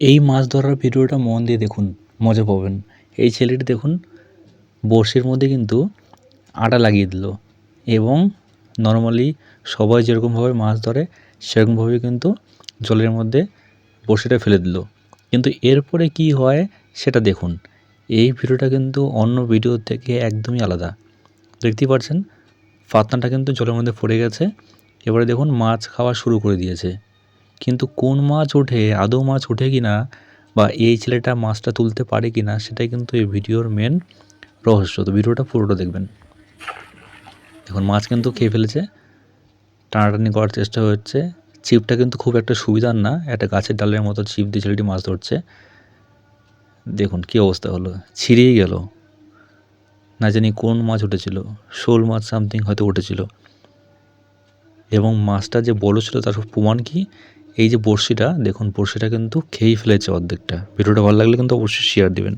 এই মাছ ধরার ভিডিওটা মন দিয়ে দেখুন, মজা পাবেন। এই ছেলেটি দেখুন, বড়শির মধ্যে কিন্তু আটা লাগিয়ে দিল এবং নর্মালি সবাই যেরকমভাবে মাছ ধরে সেরকমভাবেই কিন্তু জলের মধ্যে বড়শিটা ফেলে দিল। কিন্তু এরপরে কি হয় সেটা দেখুন। এই ভিডিওটা কিন্তু অন্য ভিডিওর থেকে একদমই আলাদা। দেখতেই পাচ্ছেন ফাতনাটা কিন্তু জলের মধ্যে পড়ে গেছে। এবারে দেখুন মাছ খাওয়া শুরু করে দিয়েছে। কিন্তু কোন মাছ ওঠে, আদৌ মাছ ওঠে কি না বা এই ছেলেটা মাছটা তুলতে পারে কি না সেটাই কিন্তু এই ভিডিওর মেন রহস্য। তো ভিডিওটা পুরোটা দেখবেন। এখন মাছ কিন্তু খেয়ে ফেলেছে। টানাটানি করার চেষ্টা হচ্ছে। ছিপটা কিন্তু খুব একটা সুবিধার না। একটা গাছের ডালের মতো ছিপ দিয়ে ছেলেটি মাছ ধরছে। দেখুন, কী অবস্থা হলো। ছিঁড়েই গেল। না জানি কোন মাছ উঠেছিল। শোল মাছ সামথিং হয়তো উঠেছিল। এবং মাছটা যে বড় ছিল, তার প্রমাণ কি? এই যে বড়শিটা, দেখুন, বড়শিটা কিন্তু খেয়েই ফেলেছে অর্ধেকটা। ভিডিওটা ভালো লাগলে কিন্তু অবশ্যই শেয়ার দিবেন।